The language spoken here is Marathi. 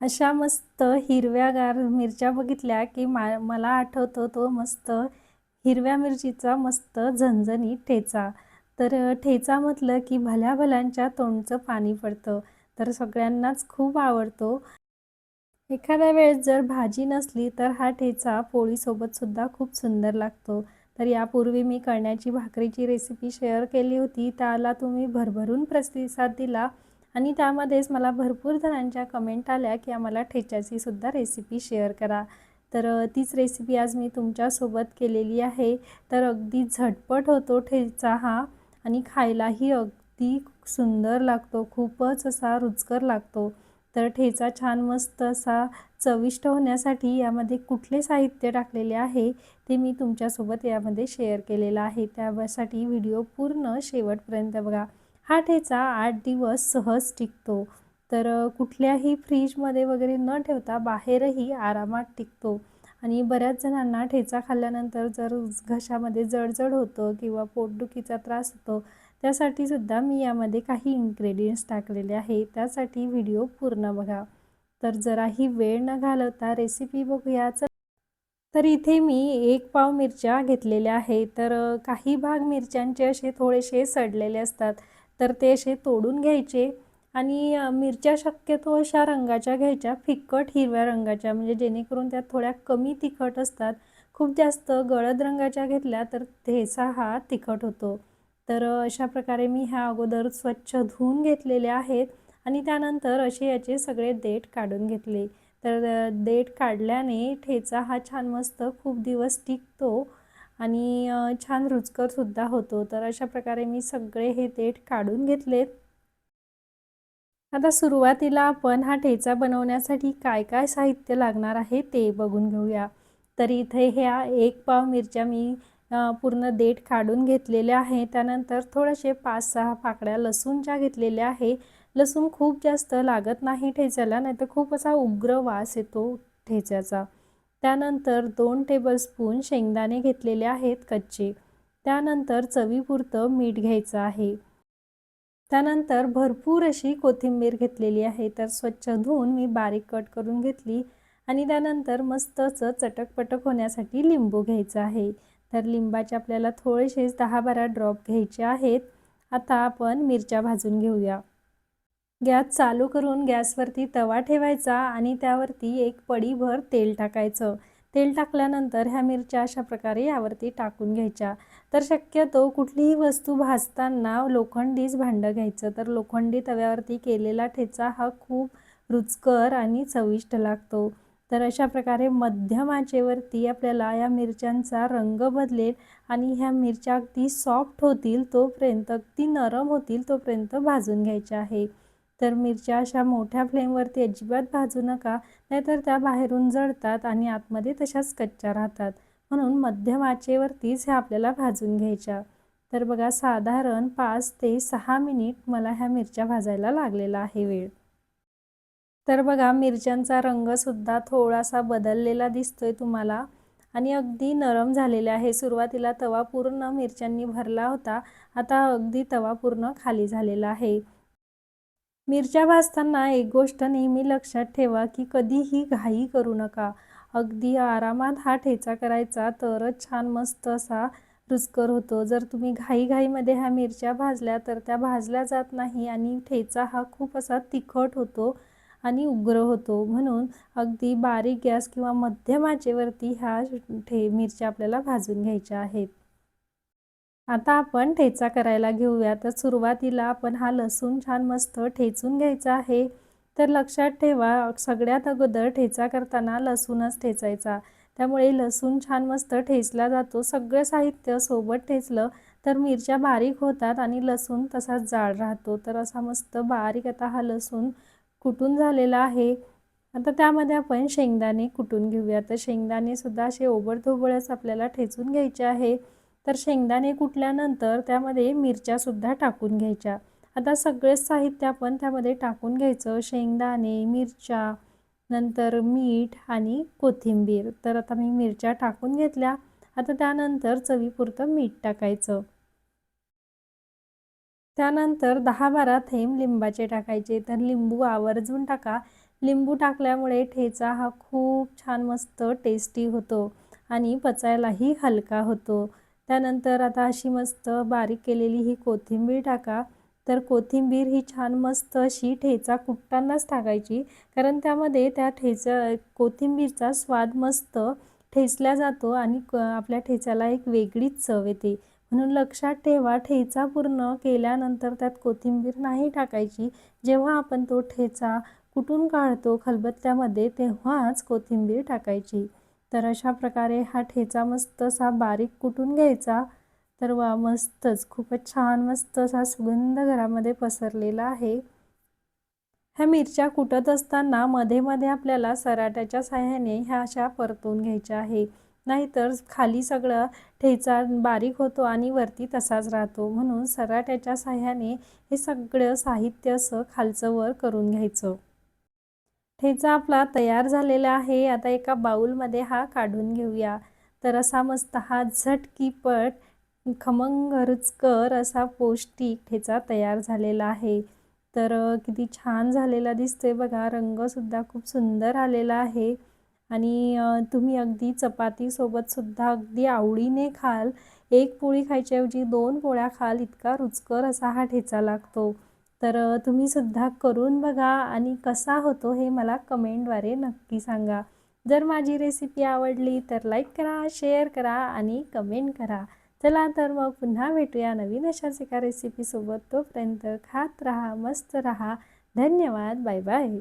अशा मस्त हिरव्यागार मिरच्या बघितल्या की मा मला आठवतो तो मस्त हिरव्या मिरचीचा मस्त झणझणी ठेचा. तर ठेचा म्हटलं की भल्या भल्यांच्या तोंडचं पाणी पडतं. तर सगळ्यांनाच खूप आवडतो. एखाद्या वेळेस जर भाजी नसली तर हा ठेचा पोळीसोबतसुद्धा खूप सुंदर लागतो. तर यापूर्वी मी करण्याची भाकरीची रेसिपी शेअर केली होती. त्याला तुम्ही भरभरून प्रतिसाद दिला. आणि त्यामध्येच मला भरपूर जणांच्या कमेंट आल्या की आम्हाला ठेच्याचीसुद्धा रेसिपी शेअर करा. तर तीच रेसिपी आज मी तुमच्यासोबत केलेली आहे. तर अगदी झटपट होतो ठेचा हा आणि खायलाही अगदी सुंदर लागतो. खूपच असा रुचकर लागतो. तर ठेचा छान मस्त असा चविष्ट होण्यासाठी यामध्ये कुठले साहित्य टाकलेले आहे ते मी तुमच्यासोबत यामध्ये शेअर केलेलं आहे. त्यासाठी व्हिडिओ पूर्ण शेवटपर्यंत बघा. हा ठेचा आठ दिवस सहज टिकतो. तर कुठल्याही फ्रीजमध्ये वगैरे न ठेवता बाहेरही आरामात टिकतो. आणि बऱ्याच जणांना ठेचा खाल्ल्यानंतर जर घशामध्ये जडजड होतं किंवा पोटदुखीचा त्रास होतो त्यासाठी सुद्धा मी यामध्ये काही इन्ग्रेडियंट्स टाकलेले आहे. त्यासाठी व्हिडिओ पूर्ण बघा. तर जराही वेळ न घालवता रेसिपी बघूयाच. तर इथे मी एक पाव मिरच्या घेतलेल्या आहे तर काही भाग मिरच्यांचे असे थोडेसे सडलेले असतात. तर ते असे तोडून घ्यायचे आणि मिरच्या शक्यतो अशा रंगाच्या घ्यायच्या फिकट हिरव्या रंगाच्या म्हणजे जेणेकरून त्या थोड्या कमी तिखट असतात. खूप जास्त गळद रंगाच्या घेतल्या तर ठेचा हा तिखट होतो. तर अशा प्रकारे मी ह्या अगोदर स्वच्छ धुवून घेतलेले आहेत आणि त्यानंतर असे याचे सगळे देठ काढून घेतले. तर देठ काढल्याने ठेचा हा छान मस्त खूप दिवस टिकतो आणि छान रुचकरसुद्धा होतो. तर अशा प्रकारे मी सगळे हे देठ काढून घेतलेत. आता सुरुवातीला आपण हा ठेचा बनवण्यासाठी काय काय साहित्य लागणार आहे ते बघून घेऊया. तर इथे ह्या एक पाव मिरच्या मी पूर्ण देठ काढून घेतलेल्या आहे. त्यानंतर थोडेसे पाच सहा पाकड्या लसूणच्या घेतलेल्या आहे लसूण खूप जास्त लागत नाही ठेच्याला नाही तर खूप असा उग्र वास येतो ठेच्याचा. त्यानंतर दोन टेबलस्पून शेंगदाणे घेतलेले आहेत कच्चे. त्यानंतर चवीपुरतं मीठ घ्यायचं आहे. त्यानंतर भरपूर अशी कोथिंबीर घेतलेली आहे. तर स्वच्छ धुवून मी बारीक कट करून घेतली आणि त्यानंतर मस्तच चटकपटक होण्यासाठी लिंबू घ्यायचं आहे. तर लिंबाचे आपल्याला थोडेसेच दहा बारा ड्रॉप घ्यायचे आहेत. आता आपण मिरच्या भाजून घेऊया. गॅस चालू करून गॅसवरती तवा ठेवायचा आणि त्यावरती एक पडीभर तेल टाकायचं. तेल टाकल्यानंतर ह्या मिरच्या अशा प्रकारे यावरती टाकून घ्यायच्या. तर शक्यतो कुठलीही वस्तू भाजताना लोखंडीच भांडं घ्यायचं. तर लोखंडी तव्यावरती केलेला ठेचा हा खूप रुचकर आणि चविष्ट लागतो. तर अशा प्रकारे मध्यम आचेवरती आपल्याला या मिरच्यांचा रंग बदलेल आणि ह्या मिरच्या अगदी सॉफ्ट होतील तोपर्यंत अगदी नरम होतील तोपर्यंत भाजून घ्यायच्या आहे. तर मिरच्या अशा मोठ्या फ्लेमवरती अजिबात भाजू नका नाहीतर त्या बाहेरून जळतात आणि आतमध्ये तशाच कच्च्या राहतात. म्हणून मध्यम आचेवरतीच ह्या आपल्याला भाजून घ्यायच्या. तर बघा साधारण पाच ते सहा मिनिट मला ह्या मिरच्या भाजायला लागलेला आहे वेळ. तर बघा मिरच्यांचा रंगसुद्धा थोडासा बदललेला दिसतोय तुम्हाला. आणि अगदी नरम झालेले आहे. सुरुवातीला तवा पूर्ण मिरच्यांनी भरला होता. आता अगदी तवा पूर्ण खाली झालेला आहे. मिरच्या भाजताना एक गोष्ट नेहमी लक्षात ठेवा की कधीही घाई करू नका. अगदी आरामात हा ठेचा करायचा तरच छान मस्त असा रुचकर होतो. जर तुम्ही घाईघाईमध्ये ह्या मिरच्या भाजल्या तर त्या भाजल्या जात नाही आणि ठेचा हा खूप असा तिखट होतो आणि उग्र होतो. म्हणून अगदी बारीक गॅस किंवा मध्यम आचेवरती ह्या ठे मिरच्या आपल्याला भाजून घ्यायच्या आहेत. आता आपण ठेचा करायला घेऊया. तर सुरुवातीला आपण हा लसूण छान मस्त ठेचून घ्यायचा आहे. तर लक्षात ठेवा सगळ्यात अगोदर ठेचा करताना लसूणच ठेचायचा. त्यामुळे लसूण छान मस्त ठेचला जातो. सगळं साहित्य सोबत ठेचलं तर मिरच्या बारीक होतात आणि लसूण तसाच जाड राहतो. तर असा मस्त बारीक आता हा लसूण कुटून झालेला आहे. आता त्यामध्ये आपण शेंगदाणे कुटून घेऊया. तर शेंगदाणेसुद्धा असे ओबडधोबळच आपल्याला ठेचून घ्यायचे आहे. तर शेंगदाणे कुटल्यानंतर त्यामध्ये मिरच्यासुद्धा टाकून घ्यायच्या. आता सगळेच साहित्य आपण त्यामध्ये टाकून घ्यायचं. शेंगदाणे मिरच्या नंतर मीठ आणि कोथिंबीर. तर आता मी मिरच्या टाकून घेतल्या. आता त्यानंतर चवीपुरतं मीठ टाकायचं. त्यानंतर दहा बारा थेंब लिंबाचे टाकायचे. तर लिंबू आवर्जून टाका. लिंबू टाकल्यामुळे ठेचा हा खूप छान मस्त टेस्टी होतो आणि पचायलाही हलका होतो. त्यानंतर आता अशी मस्त बारीक केलेली ही कोथिंबीर टाका. तर कोथिंबीर ही छान मस्त अशी ठेचा कुटतानाच टाकायची. कारण त्यामध्ये त्या ठेचा कोथिंबीरचा स्वाद मस्त ठेचल्या जातो आणि क आपल्या ठेच्याला एक वेगळीच चव येते. म्हणून लक्षात ठेवा ठेचा पूर्ण केल्यानंतर त्यात कोथिंबीर नाही टाकायची. जेव्हा आपण तो ठेचा कुटून काढतो खलबत्त्यामध्ये तेव्हाच कोथिंबीर टाकायची. तर अशा प्रकारे हा ठेचा मस्त असा बारीक कुटून घ्यायचा. तर वा मस्तच. खूपच छान मस्त असा सुगंध घरामध्ये पसरलेला आहे. ह्या मिरच्या कुटत असताना मध्ये मध्ये आपल्याला सराट्याच्या साह्याने ह्या अशा परतून घ्यायच्या आहे. नाहीतर खाली सगळं ठेचा बारीक होतो आणि वरती तसाच राहतो. म्हणून सराट्याच्या साह्याने हे सगळं साहित्य असं खालचं वर करून घ्यायचं. ठेचा आपला तयार झालेला आहे. आता एका बाऊलमध्ये हा काढून घेऊया. तर असा मस्त हा झटकीपट खमंग रुचकर असा पौष्टिक ठेचा तयार झालेला आहे. तर किती छान झालेला दिसतोय बघा. रंगसुद्धा खूप सुंदर आलेला आहे. आणि तुम्ही अगदी चपातीसोबतसुद्धा अगदी आवडीने खाल. एक पोळी खायच्याऐवजी दोन पोळ्या खाल. इतका रुचकर असा हा ठेचा लागतो. तर तुम्ही सुद्धा करून बघा आणि कसा होतो हे मला कमेंटद्वारे नक्की सांगा. जर माझी रेसिपी आवडली तर लाईक करा शेअर करा आणि कमेंट करा. चला तर मग पुन्हा भेटूया नवीन अशाच एका रेसिपीसोबत तोपर्यंत खात राहा मस्त राहा. धन्यवाद. Bye bye.